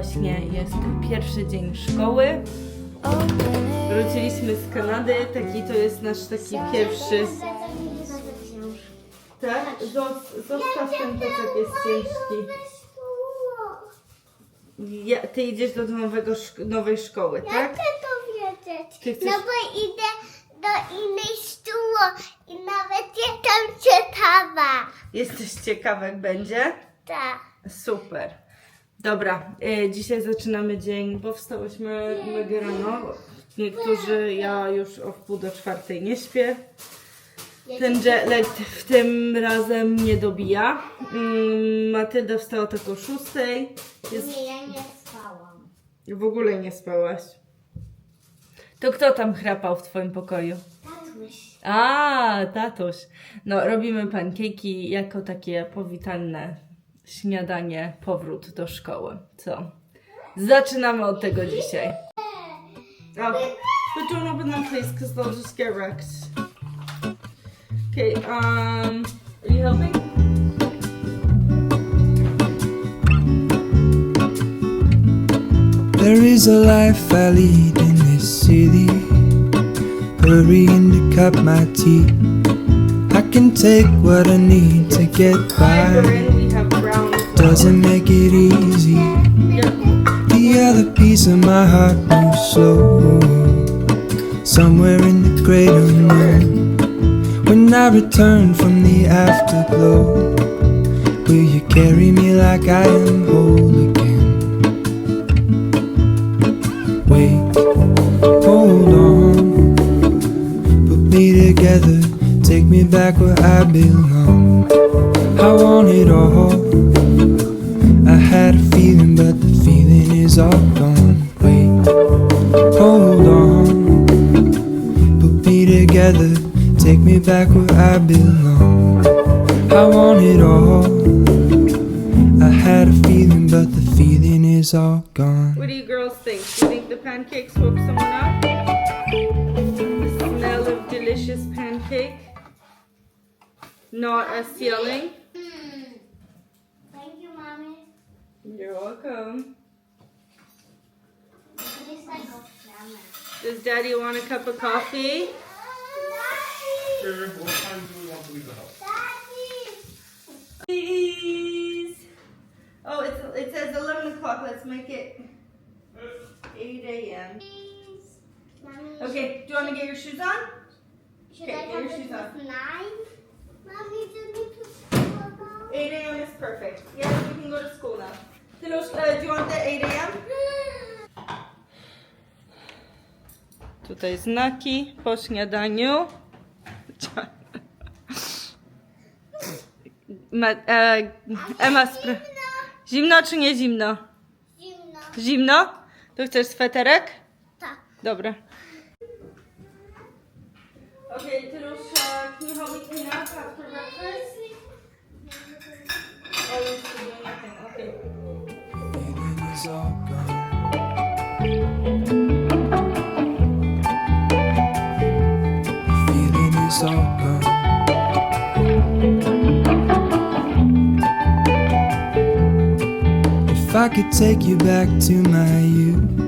Właśnie jest pierwszy dzień szkoły. Wróciliśmy z Kanady, taki to jest nasz taki pierwszy. Tak? Zos- Zostaw ten plecak, jest ciężki. Ja, ty idziesz do nowego nowej szkoły, Ja tak? chcę to wiedzieć. Ty chcesz- No bo idę do innej szkoły i nawet tam czytała. Jesteś ciekawa jak będzie? Tak. Super. Dobra, e, dzisiaj zaczynamy dzień, bo wstałyśmy mega rano. Niektórzy, ja już o wpół do czwartej nie śpię. Ten jetlag w tym razem nie dobija. Mm, Matylda wstała tylko o szóstej. Jest... Nie, ja nie spałam. W ogóle nie spałaś. To kto tam chrapał w twoim pokoju? Tatuś. A, tatuś. No, robimy pankejki jako takie powitalne śniadanie, powrót do szkoły. Co? Zaczynamy od tego dzisiaj. Oh, but don't open them, please, because they'll just get wrecked. Okay, um, are you helping? There is a life I lead in this city. Hurrying to cut my teeth. I can take what I need to get by. Doesn't make it easy. The other piece of my heart moves slow. Somewhere in the great unknown. When I return from the afterglow, will you carry me like I am whole again? Wait, hold on, put me together, take me back where I belong. I want it all. I had a feeling, but the feeling is all gone. Wait, hold on, put me together, take me back where I belong. I want it all. I had a feeling, but the feeling is all gone. What do you girls think? Do you think the pancakes woke someone up? The smell of delicious pancake? Not a ceiling? Hmm. Thank you, mommy. You're welcome. This like a camera. Does daddy want a cup of coffee? Daddy. What time do we want to leave the house? Please. Oh, it's, it says 11 o'clock. Let's make it 8 a.m. Okay, do you want to get your shoes on? Should Okay, I get your shoes on. with nine? Mommy, do you need to school now? 8 a.m. is perfect. Yes, we can go to school now. Tilush, uh, do you want the 8 a.m.? Tutaj znaki po śniadaniu. Ma, e, Ema, spra- zimno czy nie zimno? Zimno. Zimno? To chcesz sweterek? Tak. Dobra. Okay, Tilush, uh, can you help me clean up after breakfast? Oh, is all gone. Feeling is all gone. If I could take you back to my youth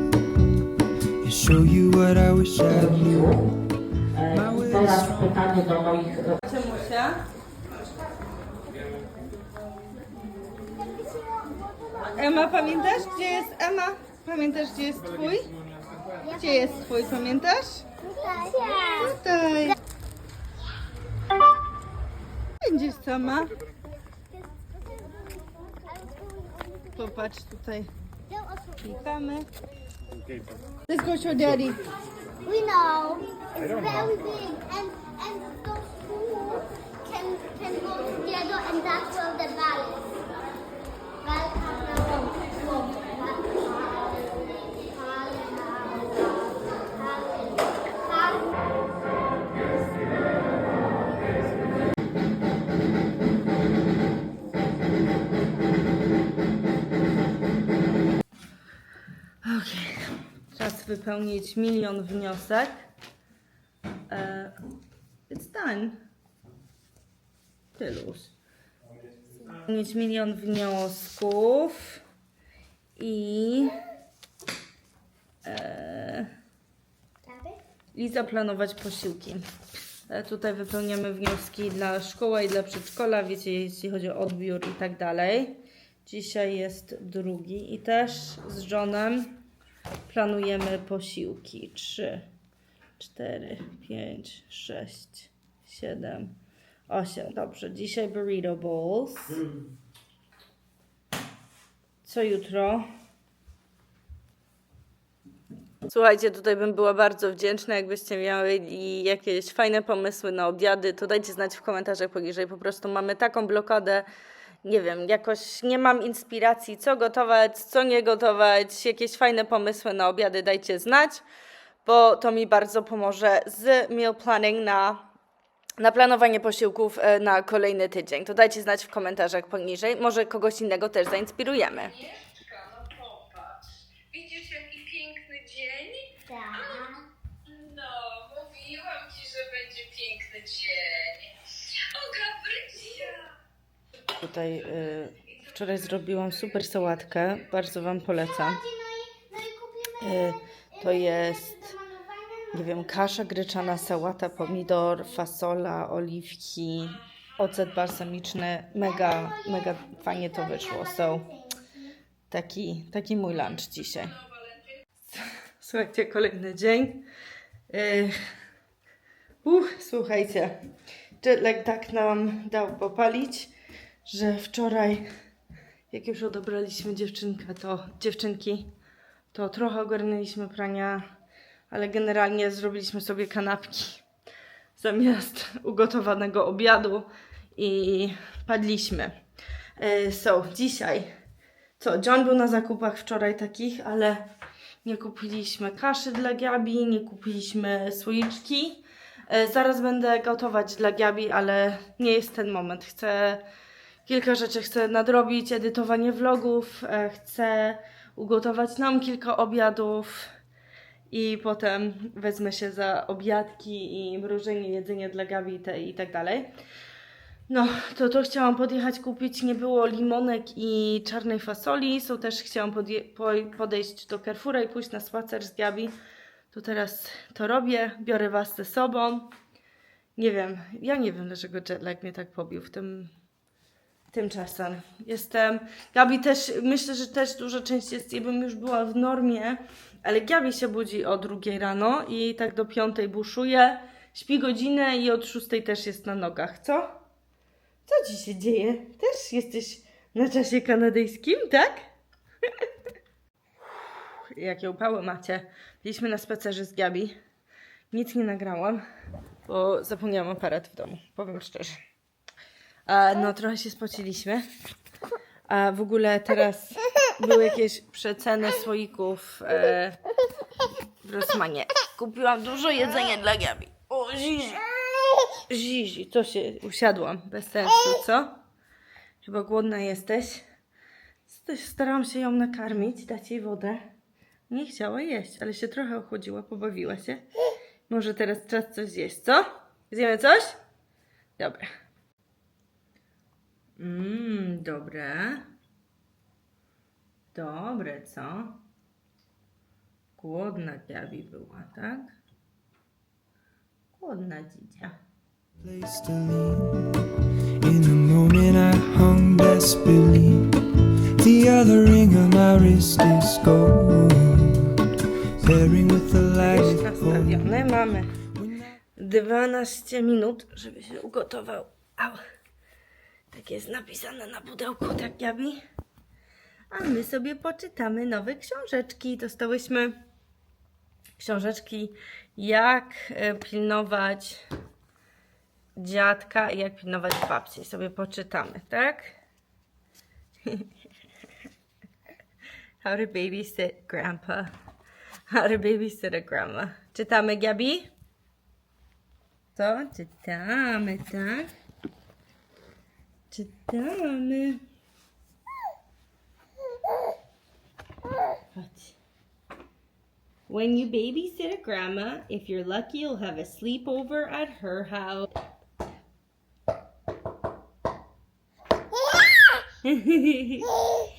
and show you what I wish I knew. My way Teraz pytanie do moich Ema, pamiętasz, gdzie jest Ema? Pamiętasz, gdzie jest twój? Gdzie jest twój, pamiętasz? Tutaj. Będziesz sama. Popatrz tutaj. Klikamy. Let's go show daddy. We know it's very big, and and those two can can go together, and that's where the ball Wypełnić milion wniosek. E, it's done. Tyluż. Wypełnić milion wniosków. i, e, i zaplanować posiłki. E, Tutaj wypełniamy wnioski dla szkoły i dla przedszkola, wiecie, jeśli chodzi o odbiór i tak dalej. Dzisiaj jest drugi i też z Johnem planujemy posiłki. 3, 4, 5, 6, 7, 8. Dobrze, dzisiaj burrito bowls. Co jutro? Słuchajcie, tutaj bym była bardzo wdzięczna, jakbyście mieli jakieś fajne pomysły na obiady, to dajcie znać w komentarzach poniżej. Po prostu mamy taką blokadę, nie wiem, jakoś nie mam inspiracji, co gotować, co nie gotować, jakieś fajne pomysły na obiady dajcie znać, bo to mi bardzo pomoże z meal planning na, na planowanie posiłków e, na kolejny tydzień. To dajcie znać w komentarzach poniżej, może kogoś innego też zainspirujemy. Agnieszka, no popatrz. Widzisz jaki piękny dzień? Tak. No, mówiłam ci, że będzie piękny dzień. O, Gabrysia! Tutaj y, wczoraj zrobiłam super sałatkę, bardzo Wam polecam. Y, to jest, nie wiem, kasza gryczana, sałata, pomidor, fasola, oliwki, ocet balsamiczny. Mega, mega fajnie to wyszło. So, taki, taki mój lunch dzisiaj. Słuchajcie, kolejny dzień. Y, Uch, słuchajcie, jetlag tak nam dał popalić, że wczoraj, jak już odebraliśmy dziewczynkę, to dziewczynki, to trochę ogarnęliśmy prania, ale generalnie zrobiliśmy sobie kanapki zamiast ugotowanego obiadu i padliśmy. E, So, dzisiaj, co, John był na zakupach wczoraj takich, ale nie kupiliśmy kaszy dla Gabi, nie kupiliśmy słoiczki. E, Zaraz będę gotować dla Gabi, ale nie jest ten moment. Chcę kilka rzeczy chcę nadrobić, edytowanie vlogów, e, chcę ugotować nam kilka obiadów i potem wezmę się za obiadki i mrożenie, jedzenie dla Gabi i tak dalej. No, to to chciałam podjechać kupić. Nie było limonek i czarnej fasoli. So też chciałam podejść do Carrefoura i pójść na spacer z Gabi. To teraz to robię. Biorę Was ze sobą. Nie wiem, ja nie wiem dlaczego jetlag mnie tak pobił w tym, tymczasem. Jestem. Gabi też, myślę, że też duża część jest, bym już była w normie, ale Gabi się budzi o drugiej rano i tak do piątej buszuje. Śpi godzinę i od szóstej też jest na nogach, co? Co ci się dzieje? Też jesteś na czasie kanadyjskim, tak? Jakie upały macie. Byliśmy na spacerze z Gabi. Nic nie nagrałam, bo zapomniałam aparat w domu, powiem szczerze. No, trochę się spociliśmy. A w ogóle teraz były jakieś przeceny słoików e, w Rosmanie. Kupiłam dużo jedzenia dla Gabi. O, Zizi. Zizi, to się usiadłam. Bez sensu, co? Chyba głodna jesteś? Starałam się ją nakarmić, dać jej wodę. Nie chciała jeść, ale się trochę ochłodziła, pobawiła się. Może teraz czas coś zjeść, co? Zjemy coś? Dobra. Mmm, dobre. Dobre, co? Głodna Gabi była, tak? Głodna dzidzia. place to lean. In moment I hung. The other ring on my wrist is gold. Pairing with the light nastawione. Mamy 12 minut, żeby się ugotował. Tak jest napisane na pudełku, tak Gabi? A my sobie poczytamy nowe książeczki. Dostałyśmy książeczki, jak e, pilnować dziadka i jak pilnować babci. Sobie poczytamy, tak? How to babysit grandpa. How to babysit a grandma. Czytamy, Gabi? To czytamy, tak? Czytamy. Chodź. When you babysit a grandma, if you're lucky, you'll have a sleepover at her house.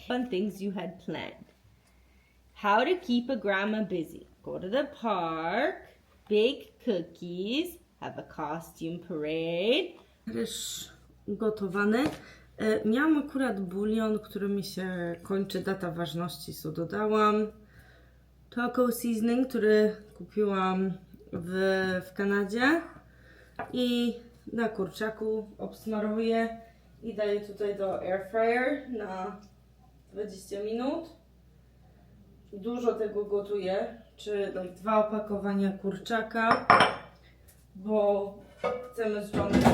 Fun things you had planned. How to keep a grandma busy. Go to the park, bake cookies, have a costume parade. Ryż gotowany. E, Miałam akurat bulion, który mi się kończy, data ważności, co dodałam. Taco seasoning, który kupiłam w, w Kanadzie. I na kurczaku obsmaruję i daję tutaj do air fryer na 20 minut. Dużo tego gotuję, czy dwa opakowania kurczaka, bo chcemy z żoną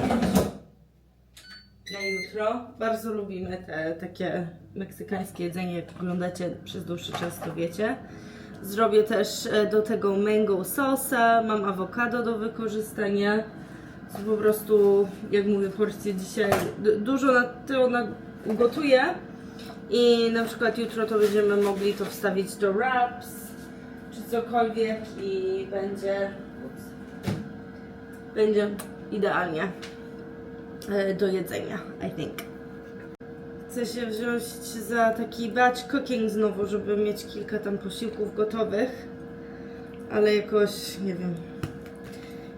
jutro. Bardzo lubimy te takie meksykańskie jedzenie, jak oglądacie przez dłuższy czas, to wiecie. Zrobię też e, do tego mango salsa, mam awokado do wykorzystania. Po prostu, jak mówię, porcje dzisiaj dużo na to na, gotuję i na przykład jutro to będziemy mogli to wstawić do wraps czy cokolwiek i będzie ups, będzie idealnie do jedzenia, I think. Chcę się wziąć za taki batch cooking znowu, żeby mieć kilka tam posiłków gotowych, ale jakoś, nie wiem,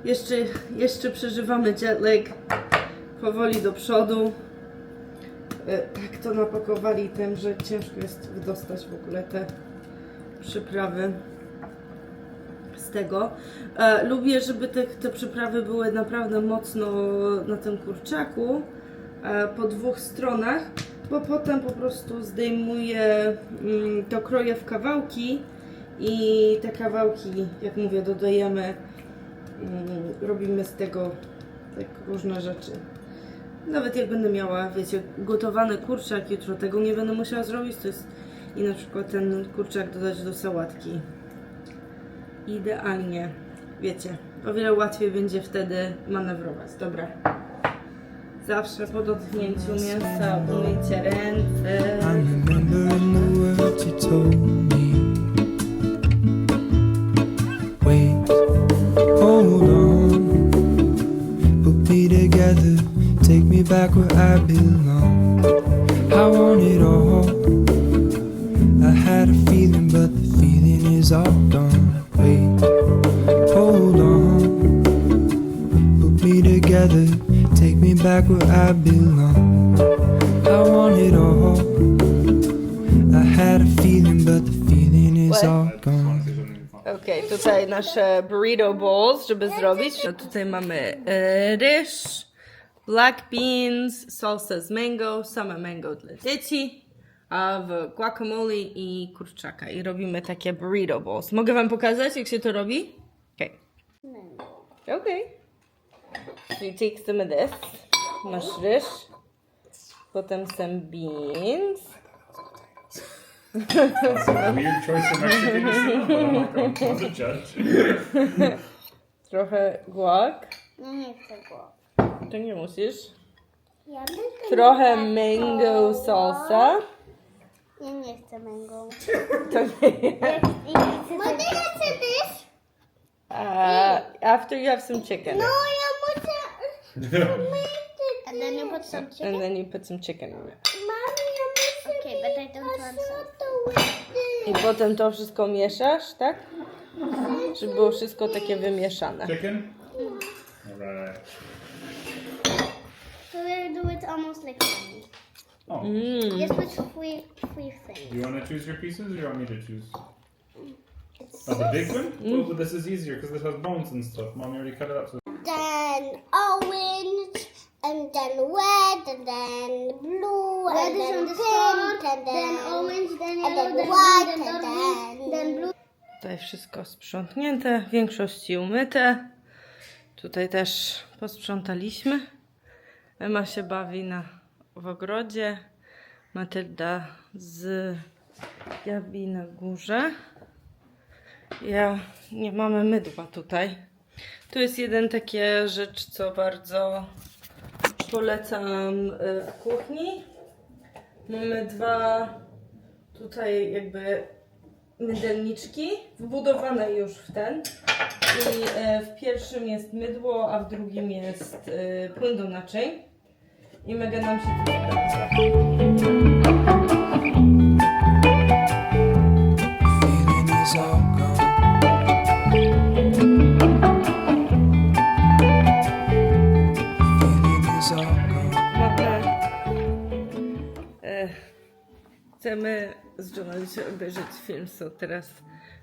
jeszcze, jeszcze przeżywamy jetlag powoli do przodu. E, Tak to napakowali tym, że ciężko jest wydostać w ogóle te przyprawy tego. E, lubię, żeby te, te przyprawy były naprawdę mocno na tym kurczaku e, po dwóch stronach, bo potem po prostu zdejmuję, mm, to kroję w kawałki i te kawałki, jak mówię, dodajemy, mm, robimy z tego tak różne rzeczy. Nawet jak będę miała, wiecie, gotowany kurczak jutro, tego nie będę musiała zrobić, to jest i na przykład ten kurczak dodać do sałatki. Idealnie, wiecie, o wiele łatwiej będzie wtedy manewrować. Dobra. Zawsze po dotknięciu mięsa umyjcie ręce. Take me back where I belong. I want it all. I had a feeling, but the feeling is all gone. Together, take me back where I belong. I want it all. I had a feeling, but the feeling is all gone. Okej, tutaj nasze burrito bowls, żeby zrobić. No tutaj mamy e, ryż, black beans, salsa z mango, same mango dla dzieci, a w guacamole i kurczaka. I robimy takie burrito bowls. Mogę wam pokazać, jak się to robi? Okej. Okej. So you take some of this. Masz put them some beans. Weird choice of Mexican restaurant, but I'm not going to judge. Trochę guac. Ja nie chcę go. To nie musisz. Ja tylko Trochę nie mango go. salsa. Ja nie chcę mango. To nie jest. Mogę ja chcę też? Uh, after you have some chicken. No, ja muszę... And then you put some chicken? And then you put some chicken in it. Okay, but I don't want some. I potem to wszystko mieszasz, tak? Żeby było wszystko takie wymieszane. Chicken? Alright. So we do it almost like honey. Oh. Mm. Just with three, three things. Do you want to choose your pieces or you want me to choose? Oh, the big one? Well, but this is easier because it has bones and stuff. Mommy already cut it up. So and then red, and then blue, and then pink, and then, orange, then yellow, and then white, and then, then blue. Tutaj wszystko sprzątnięte, w większości umyte. Tutaj też posprzątaliśmy. Ema się bawi na, w ogrodzie. Matylda z Gabi na górze. Ja nie mamy mydła tutaj. Tu jest jeden takie rzecz, co bardzo polecam y, w kuchni. Mamy dwa tutaj jakby mydelniczki wbudowane już w ten. I e, w pierwszym jest mydło, a w drugim jest e, płyn do naczyń. I mega nam się to chcemy z Johnem obejrzeć film, so teraz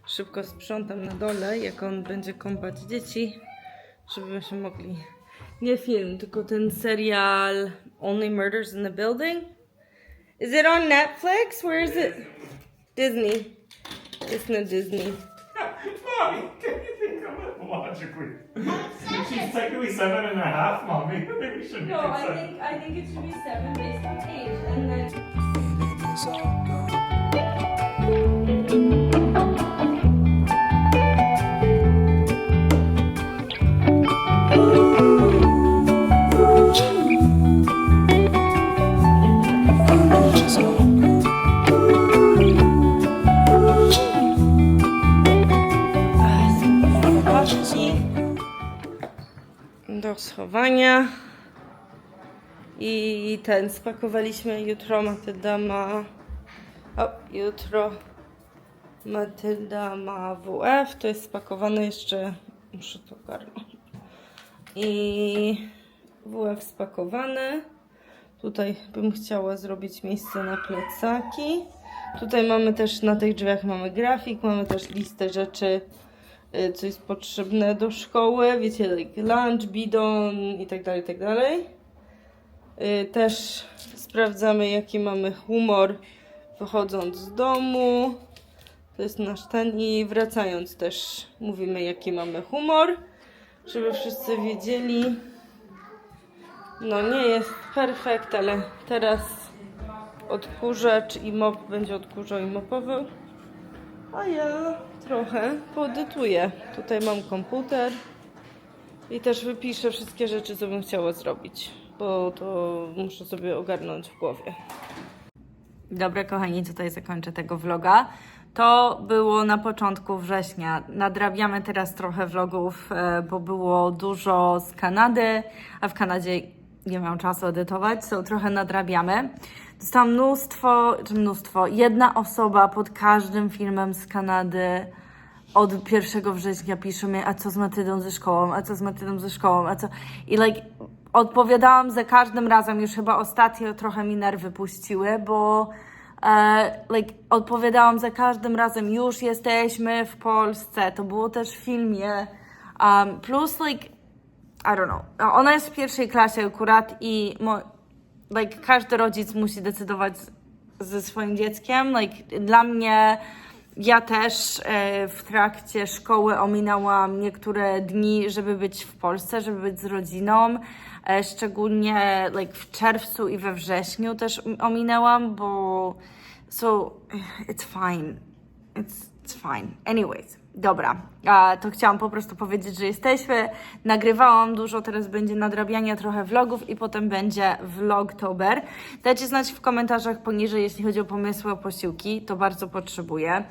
szybko sprzątam na dole, jak on będzie kąpać dzieci, żebyśmy mogli... Nie film, tylko ten serial Only Murders in the Building. Is it on Netflix? Where is it? Disney. It's not Disney. Mommy, can you think of it logically? She's technically seven and a half, mommy. I think we should No, I think I think it should be seven based on age, and then is all. Ten spakowaliśmy jutro Matylda ma. O, jutro Matylda ma WF. To jest spakowane jeszcze. Muszę to ogarnąć. I WF spakowany. Tutaj bym chciała zrobić miejsce na plecaki. Tutaj mamy też na tych drzwiach mamy grafik, mamy też listę rzeczy, y, co jest potrzebne do szkoły. Wiecie, like lunch, bidon i tak dalej, i tak dalej. Y, Też sprawdzamy, jaki mamy humor wychodząc z domu. To jest nasz ten i wracając też mówimy, jaki mamy humor, żeby wszyscy wiedzieli. No nie jest perfekt, ale teraz odkurzacz i mop będzie odkurzał i mopował. A ja trochę poedytuję. Tutaj mam komputer i też wypiszę wszystkie rzeczy, co bym chciała zrobić, bo to muszę sobie ogarnąć w głowie. Dobra, kochani, tutaj zakończę tego vloga. To było na początku września. Nadrabiamy teraz trochę vlogów, e, bo było dużo z Kanady, a w Kanadzie nie miałam czasu edytować, so trochę nadrabiamy. Dostałam mnóstwo, czy mnóstwo, jedna osoba pod każdym filmem z Kanady od 1 września pisze mi, a co z Matydą ze szkołą, a co z Matydą ze szkołą, a co... I like, odpowiadałam za każdym razem, już chyba ostatnio trochę mi nerwy puściły, bo e, like, odpowiadałam za każdym razem, już jesteśmy w Polsce, to było też w filmie, um, plus like, I don't know, ona jest w pierwszej klasie akurat i mo, like, każdy rodzic musi decydować ze swoim dzieckiem, like, dla mnie ja też e, w trakcie szkoły ominęłam niektóre dni, żeby być w Polsce, żeby być z rodziną. E, szczególnie like, w czerwcu i we wrześniu też ominęłam, bo so it's fine. It's, it's fine. Anyways, dobra. A, to chciałam po prostu powiedzieć, że jesteśmy. Nagrywałam dużo, teraz będzie nadrabiania trochę vlogów i potem będzie vlogtober. Dajcie znać w komentarzach poniżej, jeśli chodzi o pomysły, o posiłki. To bardzo potrzebuję.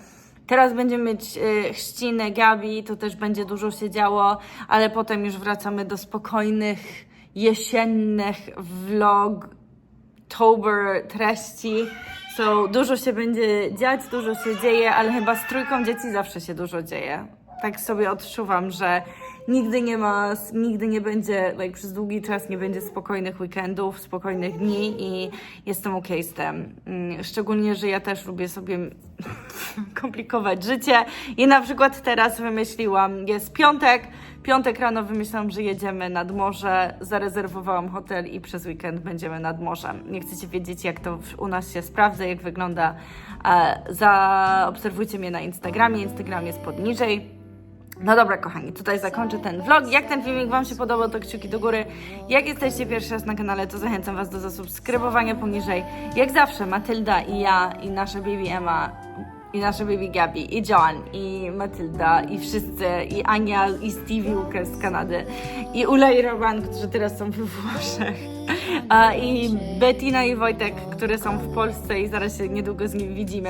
Teraz będziemy mieć y, chrzciny Gabi, to też będzie dużo się działo, ale potem już wracamy do spokojnych, jesiennych vlog October treści. So, dużo się będzie dziać, dużo się dzieje, ale chyba z trójką dzieci zawsze się dużo dzieje. Tak sobie odczuwam, że nigdy nie ma, nigdy nie będzie, like, przez długi czas nie będzie spokojnych weekendów, spokojnych dni i jestem okej z tym. Mm, Szczególnie, że ja też lubię sobie komplikować życie i na przykład teraz wymyśliłam, jest piątek, piątek rano wymyślałam, że jedziemy nad morze, zarezerwowałam hotel i przez weekend będziemy nad morzem. Nie chcecie wiedzieć, jak to u nas się sprawdza, jak wygląda, e, zaobserwujcie mnie na Instagramie, Instagram jest podniżej. No dobra, kochani, tutaj zakończę ten vlog. Jak ten filmik Wam się podobał, to kciuki do góry. Jak jesteście pierwszy raz na kanale, to zachęcam Was do zasubskrybowania poniżej. Jak zawsze, Matylda i ja, i nasza baby Emma, i nasza baby Gabi, i John, i Matylda, i wszyscy, i Ania, i Stevie Lucas z Kanady, i Ula i Roman, którzy teraz są we Włoszech, i Bettina i Wojtek, które są w Polsce i zaraz się niedługo z nimi widzimy.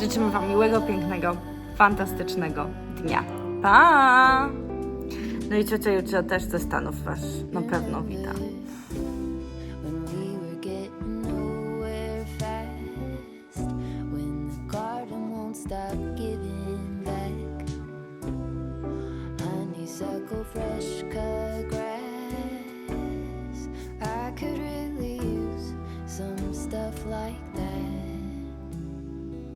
Życzymy Wam miłego, pięknego, fantastycznego dnia. Pa! No i ciocia jutro też ze Stanów Was na pewno wita. fresh cut